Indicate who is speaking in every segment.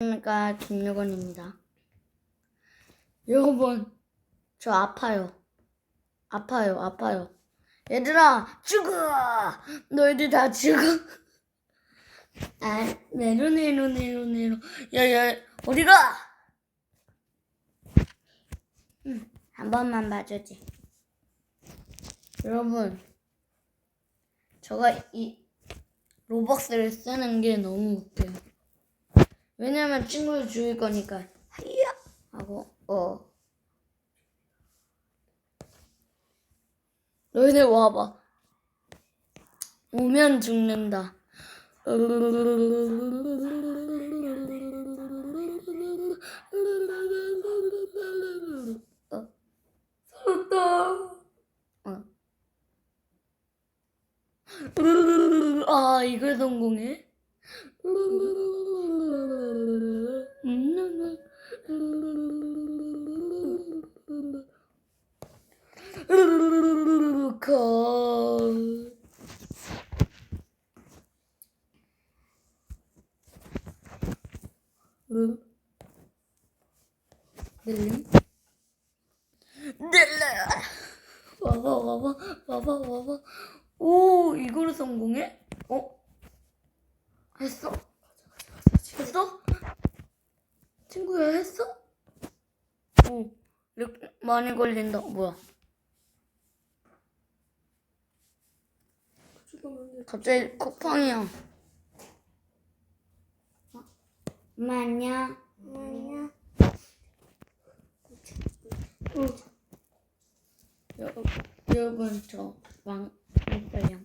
Speaker 1: 안녕하십니까 김유건입니다. 여러분 저 아파요. 아파요 아파요. 얘들아 죽어! 너희들 다 죽어. 아 내려 내려 내려 내려. 야야 어디가? 응, 한 번만 봐주지. 여러분 저가 이 로벅스를 쓰는 게 너무 웃겨요. 왜냐면 친구를 죽일 거니까 하이야 하고 어 너희들 와봐 오면 죽는다 어. 살았다 어. 아 이걸 성공해? 늘림? 늘려! 와봐, 와봐, 와봐, 와봐. 오, 이거를 성공해? 어? 했어? 했어? 친구야 했어? 오, 많이 걸린다. 뭐야? 갑자기 쿠팡이야. 엄마 안녕. 안녕. 여러분 저망 있어요.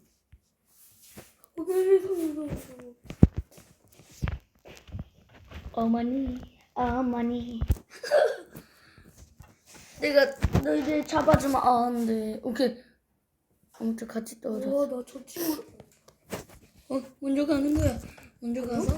Speaker 1: 어머니, 어머니. 내가 너희들 잡아주면 안 돼. 오케이. 아무튼 같이 떨어져.
Speaker 2: 와, 나저 친구.
Speaker 1: 어, 먼저 가는 거야. 먼저 가서.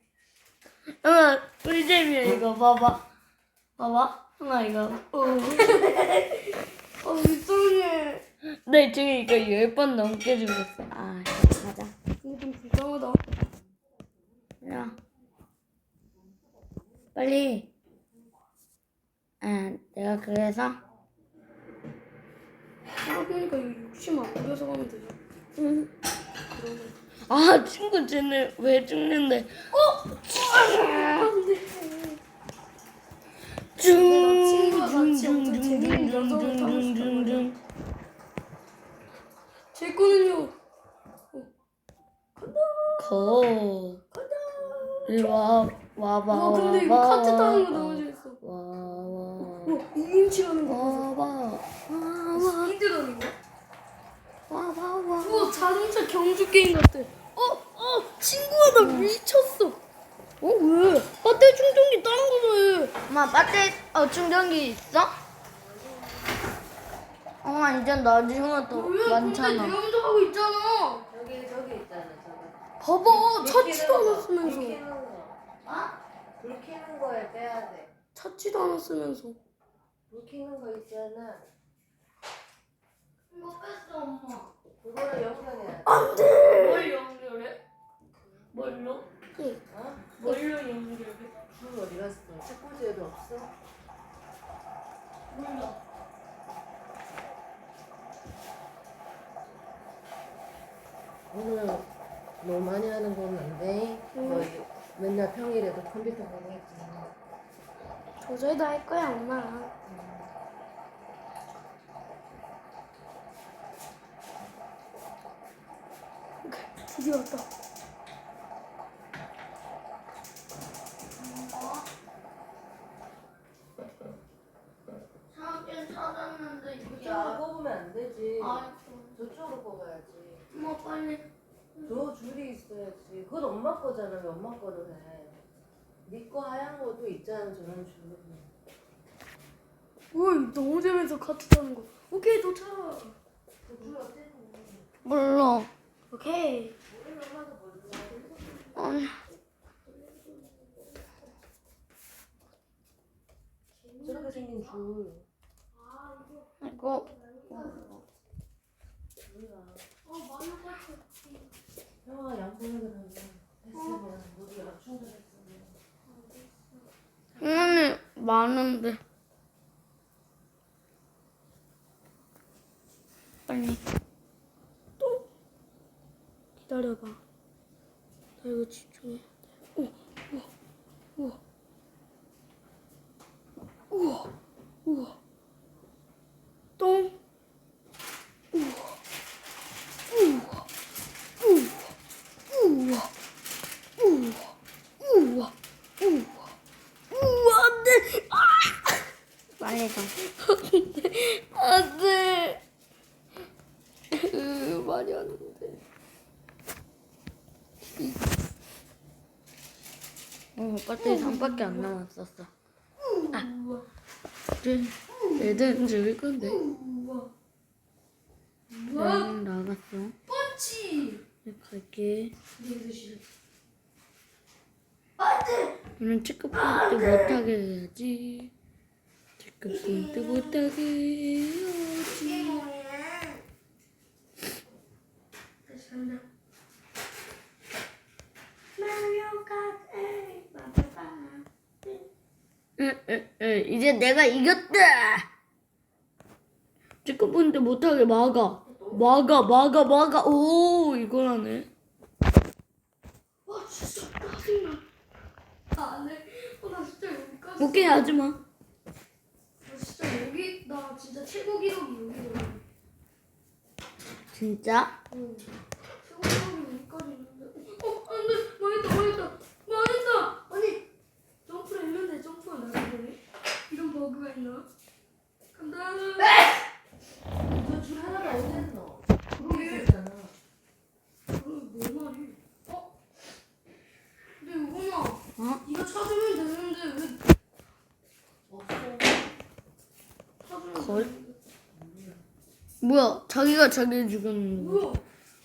Speaker 2: 하나 우리
Speaker 1: 재미야 이거. 봐봐. 봐봐. 하나 이거. 어.
Speaker 2: 어. 이상해.
Speaker 1: 나 지금 이거 열 번 넘게 죽었어. 아 이거 가자.
Speaker 2: 이거 좀 불쌍하다.
Speaker 1: 야. 빨리. 아 내가 그래서?
Speaker 2: 생각해보니까 이거 60만 올려서 가면 되죠
Speaker 1: 아, 친구 쟤네 왜 죽는데? 어?
Speaker 2: 친구가 같이 엄청 재밌는 여정을 타고 싶단
Speaker 1: 중.
Speaker 2: 제 거는요.
Speaker 1: 거. 이리 와, 와봐,
Speaker 2: 와, 근데 이거
Speaker 1: 와봐,
Speaker 2: 카트 타는 거. 너무 재밌어.
Speaker 1: 와, 와.
Speaker 2: 와, 2인치 하는 거.
Speaker 1: 와봐, 와봐,
Speaker 2: 스피드런인 거?
Speaker 1: 와봐, 와.
Speaker 2: 우와, 자동차 경주 게임 같아. 어, 어, 친구가 나 미쳤어. 어, 왜? 배터리 충전기 다른 해.
Speaker 1: 엄마, 배터리, 어, 충전기 있어? 엄마, 이제 나중에 또
Speaker 2: 왜? 근데
Speaker 1: 많잖아.
Speaker 2: 내가 먼저 하고 있잖아.
Speaker 3: 저기 저기 있잖아 저거.
Speaker 2: 봐봐, 찾지도
Speaker 3: 불
Speaker 2: 않았으면서.
Speaker 3: 켜는 거. 불 켜는 거에 빼야 돼.
Speaker 2: 찾지도 않았으면서.
Speaker 3: 불 켜는 거 있잖아.
Speaker 1: 이거 뺐어, 엄마.
Speaker 3: 그거를 연결해야 돼.
Speaker 2: 안 돼.
Speaker 1: 뭘 연결해? 뭘로?
Speaker 3: 어?
Speaker 1: 뭘로 연결해?
Speaker 3: 줄 어디 갔어? 책꽂이에도 없어?
Speaker 1: 몰라.
Speaker 3: 오늘 너무 많이 하는 건 안 돼.
Speaker 2: 응.
Speaker 3: 거의 맨날 평일에도 컴퓨터 보고 있잖아.
Speaker 2: 조절도 할 거야, 엄마. 드디어 왔다.
Speaker 3: 자면
Speaker 1: 엄마
Speaker 3: 거를 해. 니거 하얀 거도 있잖아 저런
Speaker 2: 주문. 우 너무 재밌어 같이 타는 거. 오케이 도착.
Speaker 3: 도출 어때?
Speaker 1: 몰라.
Speaker 2: 오케이.
Speaker 1: 아니.
Speaker 3: 저렇게 생긴 줄.
Speaker 1: 이거. 몰라. 어, 마늘 같아.
Speaker 3: 형아 양보해 그러면.
Speaker 1: 응원이 많은데. 빨리.
Speaker 2: 또 기다려봐. 나 이거 집중해. 우와, 우와, 우와, 우와, 우와. 똥.
Speaker 1: 어, 배터리 3밖에 안 남았었어. 아, 이제 애들은 죽일 건데. 나는 나갔어.
Speaker 2: 펀치.
Speaker 1: 이제 갈게.
Speaker 2: 싫어.
Speaker 1: 오늘 체크포인트 못하게 해야지. 체크포인트 못하게 해야지.
Speaker 2: 다시 간다. 마리오 카트.
Speaker 1: 응, 응, 응. 이제 내가 이겼다. 체크포인트 못하게 막아. 막아, 막아, 막아. 오, 이거라네.
Speaker 2: 와 진짜 짜증나. 안 해. 어, 나 진짜 여기까지.
Speaker 1: 오케이, 하지 마.
Speaker 2: 나 진짜 여기 나 진짜 최고 기록이 여기거든.
Speaker 1: 진짜?
Speaker 2: 응. 최고 기록이 여기까지 있는데. 어 안돼 망했다 망했다 망했다. 아니 점프를 했는데 점프가 나가버네. 이런 버그가 있나? 간다.
Speaker 3: 저줄 하나가 어디 있노?
Speaker 2: 그러게.
Speaker 3: 있잖아.
Speaker 2: 그럼 뭐 말이? 어? 근데 이거나
Speaker 1: 어?
Speaker 2: 이거 찾으면 되는데 왜
Speaker 3: 없어.
Speaker 2: 찾으면? 되는데.
Speaker 1: 뭐야, 자기가 자기를 죽였는 거.
Speaker 2: 뭐야?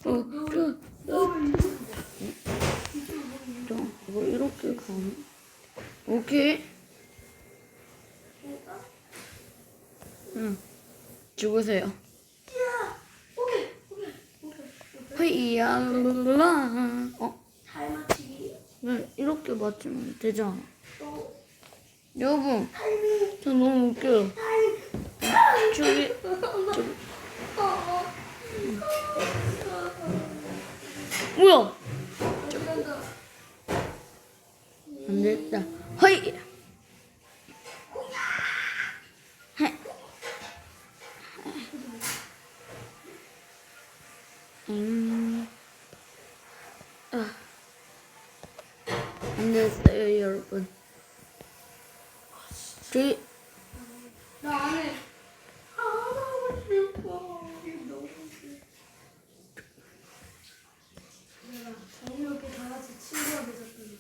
Speaker 1: 어, 저,
Speaker 2: 나왜 이렇게
Speaker 1: 저, 이거 이렇게 가네. 오케이. 응. 죽으세요.
Speaker 2: 오케이 오케이 오케이
Speaker 1: 헤이야, 랄라. 어?
Speaker 2: 잘 맞히기
Speaker 1: 왜 이렇게 맞추면 되잖아.
Speaker 2: 또
Speaker 1: 여러분,
Speaker 2: 타이밍
Speaker 1: 저 너무 웃겨요.
Speaker 2: 타이밍
Speaker 1: 저기,
Speaker 2: 어,
Speaker 1: 뭐야? 안 됐다. 허이! 안 됐어요, 여러분. 저기,
Speaker 2: 나 안해 아 너무 슬퍼 이게 너무 슬퍼 내가 정이렇게 다 같이 친구가 되셨더니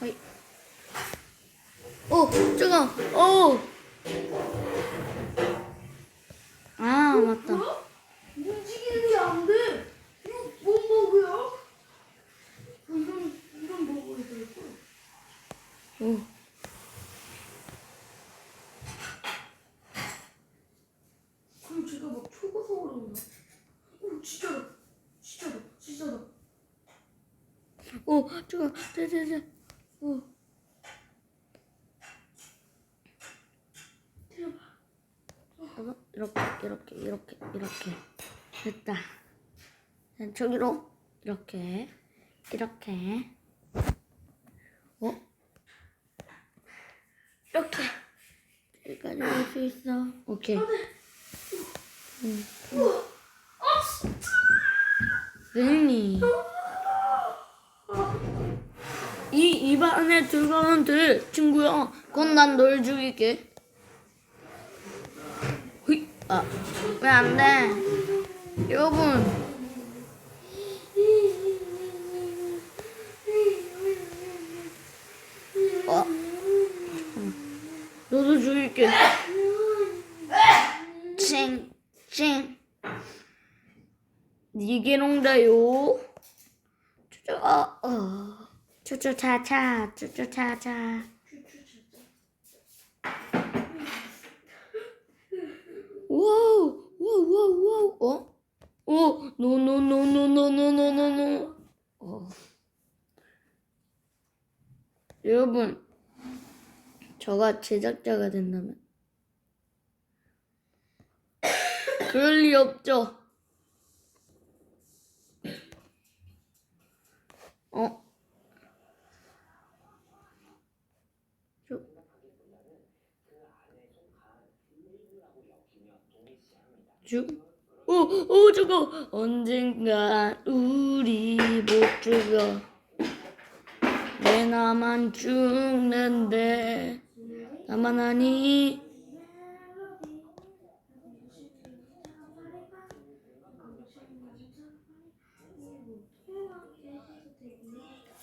Speaker 1: 허이. 오, 잠깐, 오! 아, 맞다.
Speaker 2: 뭐야? 움직이는 게 안 돼. 이거 뭔 버그야? 어, 이런 이런 버그가 있고.
Speaker 1: 오.
Speaker 2: 그럼 제가 막 초고속으로 온다. 오 진짜다. 진짜다. 진짜다.
Speaker 1: 오, 자, 자. 오. 이거 이렇게 이렇게 이렇게 이렇게 됐다. 자, 저기로 이렇게 이렇게 어 이렇게 여기까지 올 수 있어. 오케이. 응. 능니 이 입안에 들어가는 들 친구야. 그건 난 널 죽일게. 아, 왜 안돼? 여러분. 어, 음. 너도 죽일게. 니게롱다요. 쭈쭈, 어, 어. 쭈쭈차차, 쭈쭈차차. 와우, 와우, 와우, 와우, 어? 어, 노노노노노노노노노. 어. 여러분, 저가 제작자가 된다면 그럴 리 없죠. 어? 저... 쭉? 어, 어, 저거 언젠가 우리 못 죽어. 왜 나만 죽는데 나만 아니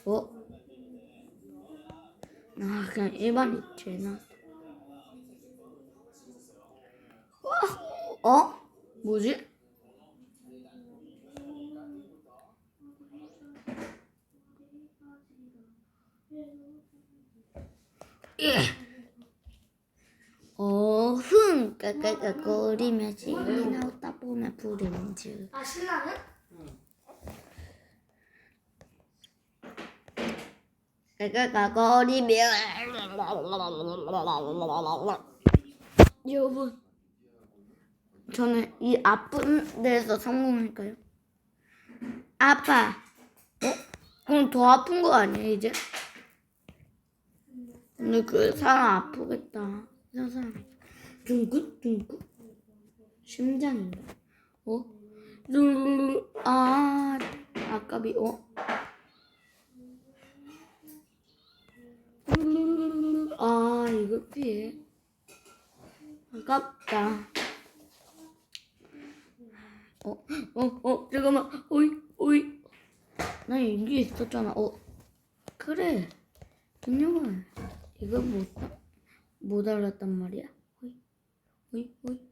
Speaker 1: 어? 아 그냥 일반 있잖아 어? 뭐지? 예. 어흥 까까까 거리며 신이 나오다 보면 부르는지
Speaker 2: 아 신나는?
Speaker 1: 까까까거리며 여러분 저는 이 아픈 데서 성공할까요? 아파 어? 그럼 더 아픈 거 아니야 이제? 근데 그 사람 아프겠다 저 사람 둥긋 둥긋 심장인가? 어? 아 아까비 어? 피해 아깝다 어? 어? 어? 잠깐만 오이 오이 나 여기 있었잖아 어? 그래 은영아 이거 못, 못 알았단 말이야 오이 오이 오이